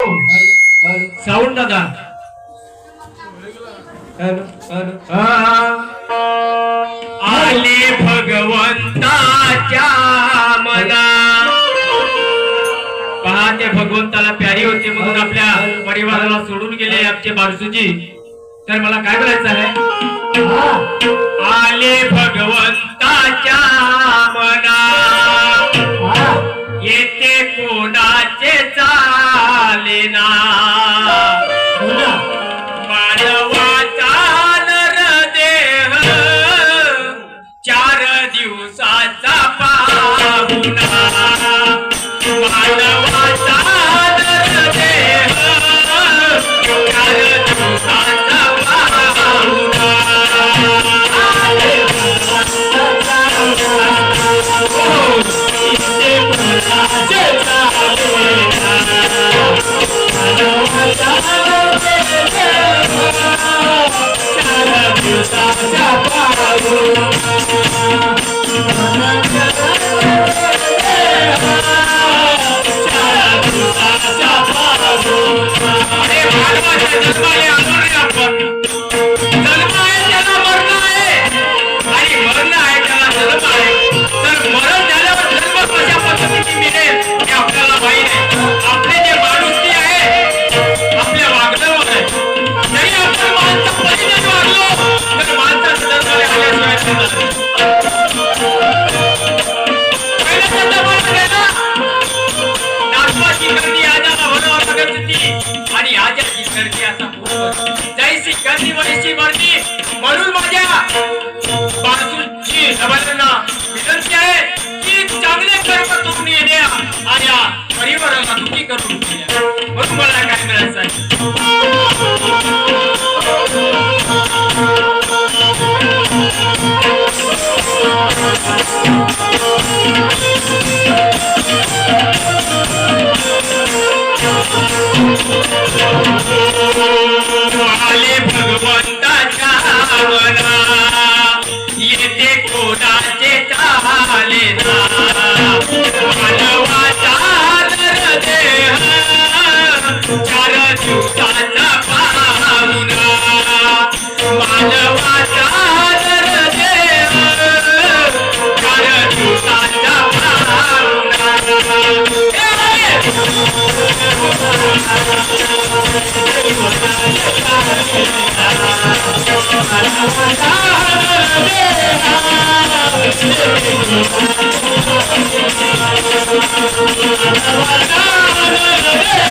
Sound दादा. आले भगवंताच्या मना पहा ते भगवंताला प्यारी होते म्हणून आपल्या परिवाराला सोडून गेले आमचे बारसूजी तर मला काय बोलायचं आहे? आले भगवंताच्या मना येते कोणाचे Nina. जैसी गर्दी वरीची गर्दी म्हणून माझ्या बाजूची समाजांना विनंती आहे की चांगले कर्म तुम्ही द्या आणि या परिवाराला दुखी करून द्या म्हणून मला काय करायचं आहे. I'm